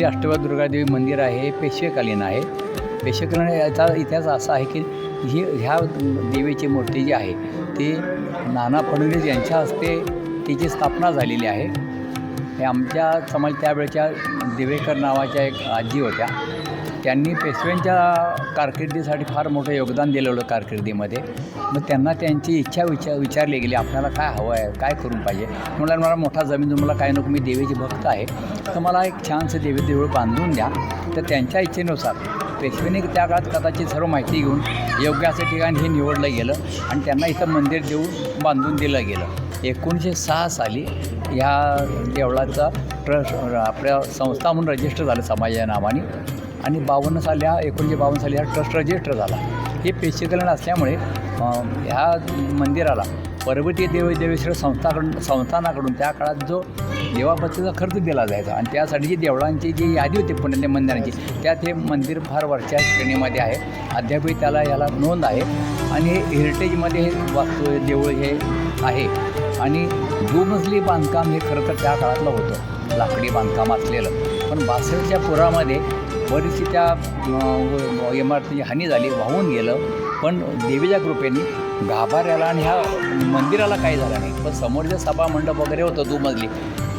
श्री अष्टवा दुर्गादेवी मंदिर आहे हे पेशवेकालीन आहे. पेशवेकालीन याचा इतिहास असा आहे की ही ह्या देवीची मूर्ती जी आहे ती नाना फडणवीस यांच्या हस्ते तिची स्थापना झालेली आहे. हे आमच्या समाज त्यावेळेच्या दिवेकर नावाच्या एक आजी होत्या. त्यांनी पेशव्यांच्या कारकिर्दीसाठी फार मोठं योगदान दिलेलं कारकिर्दीमध्ये. मग त्यांना त्यांची इच्छा विचार विचारली गेली आपल्याला काय हवं आहे? काय करून पाहिजे? मला मला मोठा जमीन तुम्हाला काय नको? मी देवीची भक्त आहे. तर मला एक छानसं देवी देऊळ बांधून द्या. तर त्यांच्या इच्छेनुसार पेशवेने त्या काळात कदाचित सर्व माहिती घेऊन योग्य असं ठिकाण हे निवडलं गेलं आणि त्यांना इथं मंदिर देऊन बांधून दिलं गेलं. एकोणीसशे सहा साली ह्या देवळाचा ट्रस्ट आपल्या संस्था म्हणून रजिस्टर झालं समाजाच्या नावाने. आणि बावन्न साली हा एकोणीसशे बावन्न साली हा ट्रस्ट रजिस्टर झाला. हे पेशकलन असल्यामुळे ह्या मंदिराला पर्वतीय देवदेवेश्वर संस्थाकडून संस्थानाकडून त्या काळात जो देवाबत्तीचा खर्च दिला जायचा आणि त्यासाठी जी देवळांची जी यादी होती पुण्यातल्या मंदिरांची त्यात हे मंदिर फार वरच्या श्रेणीमध्ये आहे. अद्यापही त्याला याला नोंद आहे. आणि हे हेरिटेजमध्ये हे वास्तू देऊळ हे आहे. आणि दुमजली बांधकाम हे खरं तर त्या काळातलं होतं. लाकडी बांधकाम असलेलं. पण बासष्टच्या पुरामध्ये बरीचशी त्या इमारतीची हानी झाली वाहून गेलं. पण देवीच्या कृपेने गाभाऱ्याला आणि ह्या मंदिराला काही झालं नाही. पण समोर जे सभा मंडप वगैरे होतं दुमजली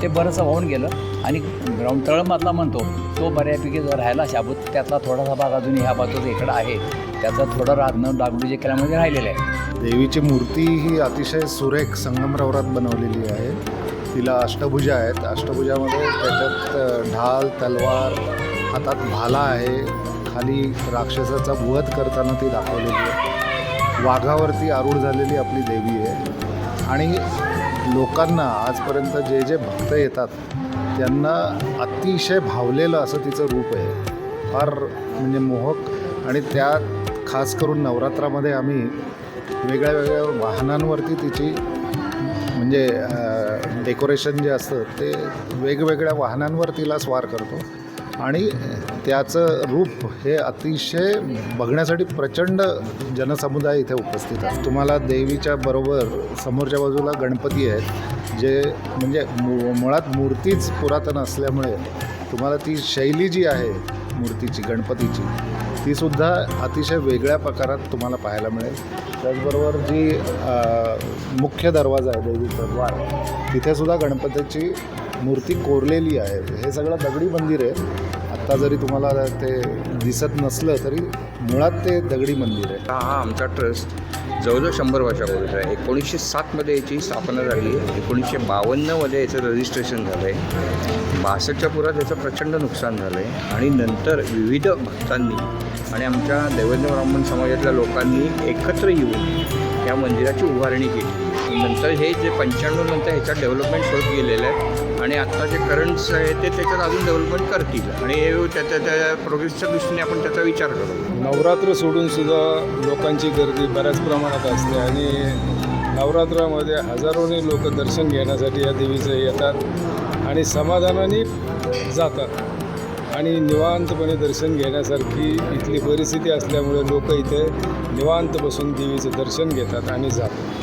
ते बरंचसं वाहून गेलं. आणि ग्राउंड तळमधला म्हणतो तो बऱ्यापैकी जो राहिला शाबूत त्यातला थोडासा भाग अजून ह्या बाजूचा इकडं आहे. त्याचं थोडं राहणं डागडूजी केल्यामध्ये राहिलेलं आहे. देवीची मूर्ती ही अतिशय सुरेख संगमरवरात बनवलेली आहे. तिला अष्टभुजा आहेत. अष्टभुजामध्ये त्याच्यात ढाल तलवार हातात भाला आहे. खाली राक्षसाचा वध करताना ती दाखवलेली आहे. वाघावरती आरूढ झालेली आपली देवी आहे. आणि लोकांना आजपर्यंत जे जे भक्त येतात त्यांना अतिशय भावलेलं असं तिचं रूप आहे. फार म्हणजे मोहक आणि त्यात खास करून नवरात्रामध्ये आम्ही वेगळ्या वेगळ्या वाहनांवरती तिची म्हणजे डेकोरेशन जे असतं ते वेगवेगळ्या वाहनांवर तिला स्वार करतो. आणि त्याचं रूप हे अतिशय बघण्यासाठी प्रचंड जनसमुदाय इथे उपस्थित आहे तुम्हाला देवीच्या बरोबर समोरच्या बाजूला गणपती आहेत जे म्हणजे मु मुळात मूर्तीच पुरातन असल्यामुळे तुम्हाला ती शैली जी आहे मूर्तीची गणपतीची तीसुद्धा अतिशय वेगळ्या प्रकारात तुम्हाला पाहायला मिळेल. त्याचबरोबर जी मुख्य दरवाजा आहे देवीचा द्वार तिथेसुद्धा गणपतीची मूर्ती कोरलेली आहे. हे सगळं दगडी मंदिर आहे. आता जरी तुम्हाला ते दिसत नसलं तरी मुळात ते दगडी मंदिर आहे. हा हा आमचा ट्रस्ट जवळजवळ शंभर वर्षापूर्वीचा आहे. एकोणीसशे सातमध्ये याची स्थापना झाली. एकोणीसशे बावन्नमध्ये याचं रजिस्ट्रेशन झालं आहे बासष्टच्या पुरात याचं प्रचंड नुकसान झालं आहे आणि नंतर विविध भक्तांनी आणि आमच्या दैवज्ञ ब्राह्मण समाजातल्या लोकांनी एकत्र येऊन या मंदिराची उभारणी केली. नंतर हे जे पंच्याण्णव नंतर ह्याच्यात डेव्हलपमेंट होत गेलेलं आहे. आणि आत्ता जे करंट्स आहे ते त्याच्यात अजून डेव्हलपमेंट करतील. आणि हे त्याच्या त्या प्रोग्रेसच्या दृष्टीने आपण त्याचा विचार करू नवरात्र सोडून सुद्धा लोकांची गर्दी बऱ्याच प्रमाणात असते आणि नवरात्रामध्ये हजारोनी लोक दर्शन घेण्यासाठी या देवीचं येतात आणि समाधानाने जातात. आणि निवांतपणे दर्शन घेण्यासारखी इथली परिस्थिती असल्यामुळे लोक इथे निवांत बसून देवीचं दर्शन घेतात आणि जातात.